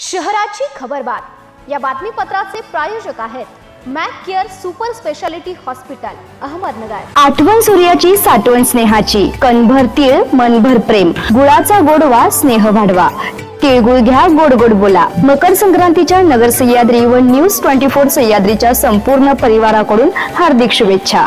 शहराची खबरबात या बातमीपत्राचे प्रायोजक आहेत Mac care super speciality hospital Ahmednagar. आठवण सूर्याची साठवण स्नेहाची. कणभर तीळ मनभर प्रेम. गुळाचा गोडवा स्नेह वाढवा. तिळगुळ घ्या गोड गोड बोला. मकर संक्रांतीच्या नगर सह्याद्री व न्यूज ट्वेंटी फोर सह्याद्रीच्या संपूर्ण परिवाराकडून हार्दिक शुभेच्छा.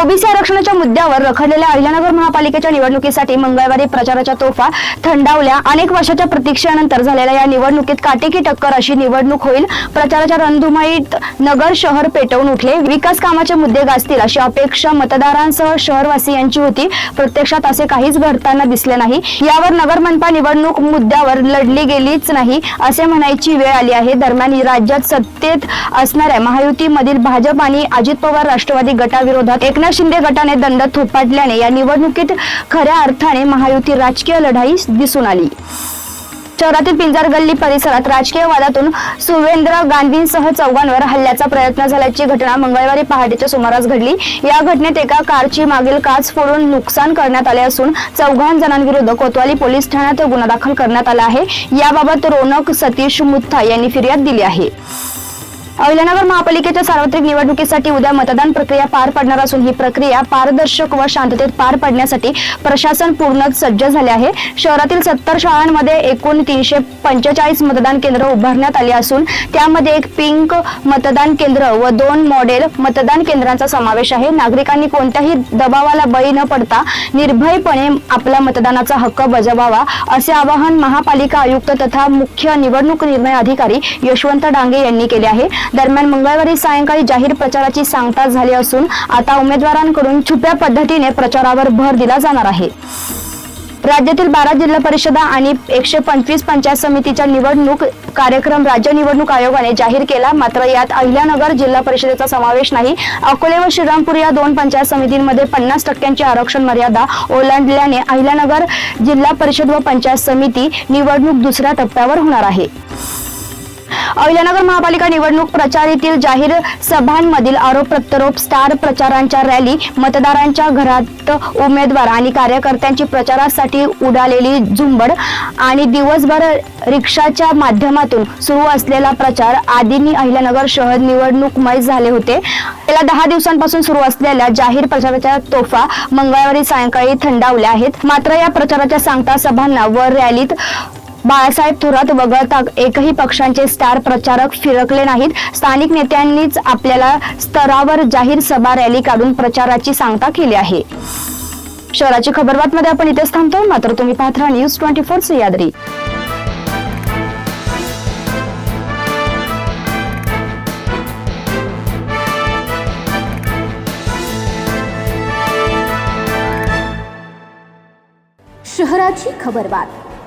ओबीसी आरक्षणाच्या मुद्द्यावर रखडलेल्या अहिल्यानगर महापालिकेच्या निवडणुकीसाठी मंगळवारी प्रचाराच्या तोफा थंडावल्या. अनेक वर्षाच्या प्रतीक्षेनंतर झालेल्या या निवडणुकीत काटेकी टक्कर अशी निवडणूक होईल. प्रचाराच्या रणधुमाईत नगर शहर पेटवून उठले. विकास कामाचे मुद्दे गाजतील अशी अपेक्षा मतदारांसह शहरवासियांची होती. प्रत्यक्षात असे काहीच घडताना दिसले नाही. यावर नगर मनपा निवडणूक मुद्द्यावर लढली गेलीच नाही असे म्हणायची वेळ आली आहे. दरम्यान राज्यात सत्तेत असणाऱ्या महायुतीमधील भाजप आणि अजित पवार राष्ट्रवादी गटाविरोधात एक एकनाथ शिंदे गटाने दंड थोपाटल्याने या निवडणुकीत खऱ्या अर्थाने महायुती राजकीय लढाई दिसून आली. शहरातील पिंजार गल्ली परिसरात राजकीय वादातून सुवेंद्र गांधींसह चौघांवर हल्ल्याचा प्रयत्न झाल्याची घटना मंगळवारी पहाटेच्या सुमारास घडली. या घटनेत एका कारची मागील काच फोडून नुकसान करण्यात आले असून चौघां जणांविरुद्ध कोतवाली पोलीस ठाण्यात गुन्हा दाखल करण्यात आला आहे. याबाबत रोनक सतीश मुत्था यांनी फिर्याद दिली आहे. अहिल्यानगर महापालिकेच्या सार्वत्रिक निवडणुकीसाठी उद्या मतदान प्रक्रिया पार पडणार असून ही प्रक्रिया पारदर्शक व शांततेत पार पडण्यासाठी प्रशासन पूर्ण सज्ज झाले आहे. शहरातील सत्तर शाळांमध्ये एकूण तीनशे पंचेचाळीस मतदान केंद्र उभारण्यात आली असून त्यामध्ये एक पिंक मतदान केंद्र व दोन मॉडेल मतदान केंद्रांचा समावेश आहे. नागरिकांनी कोणत्याही दबावाला बळी न पडता निर्भयपणे आपला मतदानाचा हक्क बजावावा असे आवाहन महापालिका आयुक्त तथा मुख्य निवडणूक निर्णय अधिकारी यशवंत डांगे यांनी केले आहे. दरम्यान मंगळवारी सायंकाळी जाहीर प्रचाराची सांगता झाली असून आता उमेदवारांकडून छुप्या पद्धतीने प्रचारावर भर दिला जाणार आहे. राज्यातील बारा जिल्हा परिषदा आणि एकशे पंचवीस पंचायत समितीच्या निवडणूक कार्यक्रम राज्य निवडणूक आयोगाने जाहीर केला. मात्र यात अहिल्यानगर जिल्हा परिषदेचा समावेश नाही. अकोले व श्रीरामपूर या दोन पंचायत समितींमध्ये पन्नास टक्क्यांची आरक्षण मर्यादा ओलांडल्याने अहिल्यानगर जिल्हा परिषद व पंचायत समिती निवडणूक दुसऱ्या टप्प्यावर होणार आहे. अहिल्यानगर महापालिका निवडणूक प्रचारीतील जाहीर सभांमधील आरोप प्रत्यारोप स्टार प्रचारांच्या रॅली मतदारांच्या घरात उमेदवार आणि कार्यकर्त्यांची प्रचारासाठी उडालेली झुंबड आणि दिवसभर रिक्षाच्या माध्यमातून सुरू असलेला प्रचार आदींनी अहिल्यानगर शहर निवडणूकमय झाले होते. गेल्या दहा दिवसांपासून सुरू असलेल्या जाहीर प्रचाराच्या तोफा मंगळवारी सायंकाळी थंडावल्या आहेत. मात्र या प्रचाराच्या सांगता सभांना व रॅलीत बाळासाहेब थोरात वगळता एकही पक्षांचे स्टार प्रचारक फिरकले नाहीत. स्थानिक नेत्यांनीच आपल्याला स्तरावर जाहीर सभा रॅली काढून प्रचाराची सांगता केली आहे. शहराची खबरबातमध्ये आपण इथेच थांबतो. मात्र तुम्ही पाहत राहा न्यूज ट्वेंटी फोर सह्याद्री शहराची खबरबात